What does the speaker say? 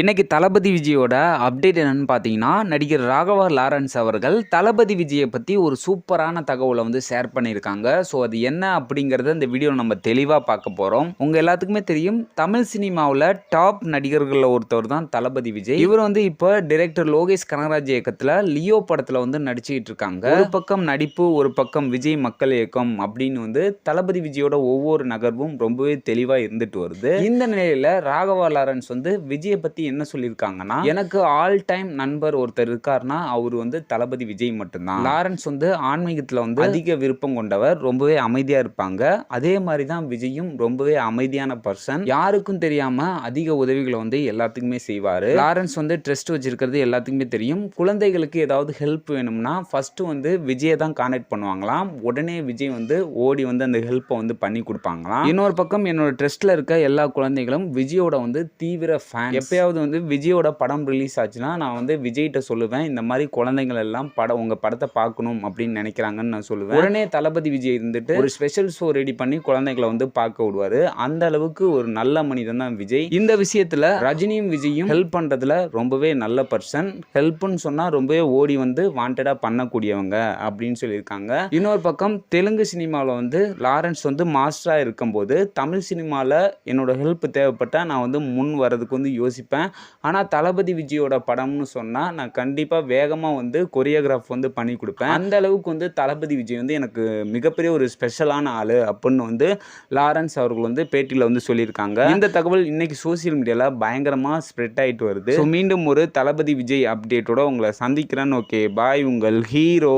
இன்னைக்கு தளபதி விஜயோட அப்டேட் என்னன்னு பார்த்தீங்கன்னா நடிகர் ராகவா லாரன்ஸ் அவர்கள் தளபதி விஜயை பற்றி ஒரு சூப்பரான தகவலை வந்து ஷேர் பண்ணியிருக்காங்க. ஸோ அது என்ன அப்படிங்கிறத இந்த வீடியோ நம்ம தெளிவாக பார்க்க போகிறோம் உங்கள் எல்லாத்துக்குமே தெரியும் தமிழ் சினிமாவில் டாப் நடிகர்களில் ஒருத்தவர் தான் தளபதி விஜய். இவர் வந்து இப்போ டைரக்டர் லோகேஷ் கனகராஜ் இயக்கத்தில் லியோ படத்தில் வந்து நடிச்சுக்கிட்டு இருக்காங்க. ஒரு பக்கம் நடிப்பு ஒரு பக்கம் விஜய் மக்கள் இயக்கம் அப்படின்னு வந்து தளபதி விஜயோட ஒவ்வொரு நகர்வும் ரொம்பவே தெளிவாக இருந்துட்டு வருது. இந்த நிலையில் ராகவா லாரன்ஸ் வந்து விஜயை பற்றி என்ன சொல்லியிருக்காங்கன்னா எனக்கு ஆல் டைம் நண்பர் ஒருத்தர் இருக்காருன்னா அவர் வந்து தளபதி விஜய் மட்டும்தான். லாரன்ஸ் வந்து ஆன்மீகத்தில் வந்து அதிக விருப்பம் கொண்டவர் ரொம்பவே அமைதியாக இருப்பாங்க. அதே மாதிரி தான் விஜயும் ரொம்பவே அமைதியான பர்சன் யாருக்கும் தெரியாம அதிக உதவிகளை வந்து எல்லாத்துக்குமே செய்வார். லாரன்ஸ் வந்து ட்ரஸ்ட் வச்சிருக்கிறது எல்லாத்துக்குமே தெரியும். குழந்தைகளுக்கு ஏதாவது ஹெல்ப் வேணும்னா ஃபர்ஸ்ட் வந்து விஜயை தான் கான்டாக்ட் பண்ணுவாங்களாம். உடனே விஜய் வந்து ஓடி வந்து அந்த ஹெல்ப்பை வந்து பண்ணி கொடுப்பாங்களாம். இன்னொரு பக்கம் என்னோட ட்ரஸ்ட்ல இருக்க எல்லா குழந்தைகளும் விஜயோட வந்து தீவிர ஃபேன் எப்பயாவது வந்து விஜயோட படம் ரிலீஸ் ஆச்சுன்னா நான் வந்து விஜய்கிட்ட சொல்லுவேன் இந்த மாதிரி குழந்தைகள் எல்லாம் படம் உங்க படத்தை பார்க்கணும் அப்படின்னு நினைக்கிறாங்கன்னு நான் சொல்லுவேன். உடனே தளபதி விஜய் இருந்துட்டு ஒரு ஸ்பெஷல் ஷோ ரெடி பண்ணி குழந்தைகளை வந்து பார்க்க விடுவாரு. அந்த அளவுக்கு ஒரு நல்ல மனிதன் தான் விஜய். இந்த விஷயத்துல ரஜினியும் விஜயும் ஹெல்ப் பண்றதுல ரொம்பவே நல்ல பர்சன் ஹெல்ப்னு சொன்னா ரொம்பவே ஓடி வந்து வாண்டடா பண்ணக்கூடியவங்க அப்படின்னு சொல்லியிருக்காங்க. இன்னொரு பக்கம் தெலுங்கு சினிமாவில் வந்து லாரன்ஸ் வந்து மாஸ்டராக இருக்கும்போது தமிழ் சினிமாவில் என்னோட ஹெல்ப் தேவைப்பட்டால் நான் வந்து முன் வரதுக்கு வந்து யோசிப்பேன். ஆனால் தளபதி விஜயோட படம்னு சொன்னால் நான் கண்டிப்பாக வேகமாக வந்து கொரியோகிராஃப் வந்து பண்ணி கொடுப்பேன். அந்த அளவுக்கு வந்து தளபதி விஜய் வந்து எனக்கு மிகப்பெரிய ஒரு ஸ்பெஷலான ஆள் அப்படின்னு வந்து லாரன்ஸ் அவர்கள் வந்து பேட்டியில் வந்து சொல்லியிருக்காங்க. இந்த தகவல் இன்னைக்கு சோசியல் மீடியாவில் பயங்கரமாக ஸ்ப்ரெட் ஆகிட்டு வருது. ஸோ மீண்டும் ஒரு தளபதி விஜய் அப்டேட்டோட உங்களை சந்திக்கிறேன். ஓகே பாய் உங்கள் ஹீரோ.